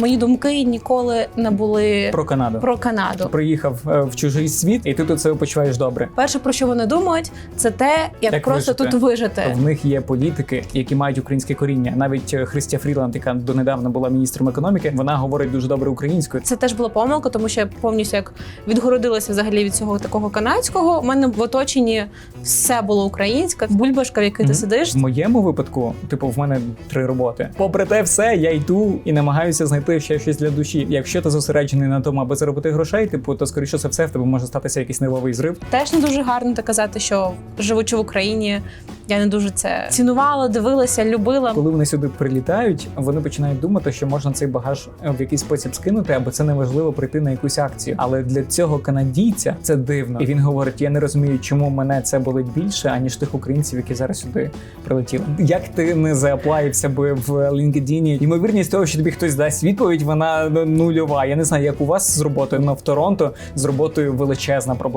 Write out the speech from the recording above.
Мої думки ніколи не були Про Канаду. про Канаду. Приїхав е, в чужий світ, і ти тут себе почуваєш добре. Перше, про що вони думають, це те, як, Як просто вижити. тут вижити. В них є політики, які мають українське коріння. Навіть е, Христя Фріланд, яка донедавна була міністром економіки, вона говорить дуже добре українською. Це теж була помилка, тому що я повністю як відгородилася взагалі від цього такого канадського. У мене в оточенні все було українське. Бульбашка, в якій ти сидиш. В моєму випадку, типу, в мене три роботи. Попри те, все, я йду і намагаюся знайти ще щось для душі. Якщо ти зосереджений на тому, аби заробити грошей, типу, то скоріше за все в тебе може статися якийсь нервовий зрив. Теж не дуже гарно так казати, що живучи в Україні, я не дуже це цінувала, дивилася, любила. Коли вони сюди прилітають, вони починають думати, що можна цей багаж е, в якийсь спосіб скинути, або це неважливо прийти на якусь акцію. Але для цього канадійця це дивно. І він говорить: я не розумію, чому мене це болить більше, аніж тих українців, які зараз сюди прилетіли. Як ти не зааплаївся би в LinkedIn, ймовірність того, що тобі хтось дасть відповідь, вона ну, нульова. Я не знаю, як у вас з роботою, але в Торонто з роботою величезна проблема.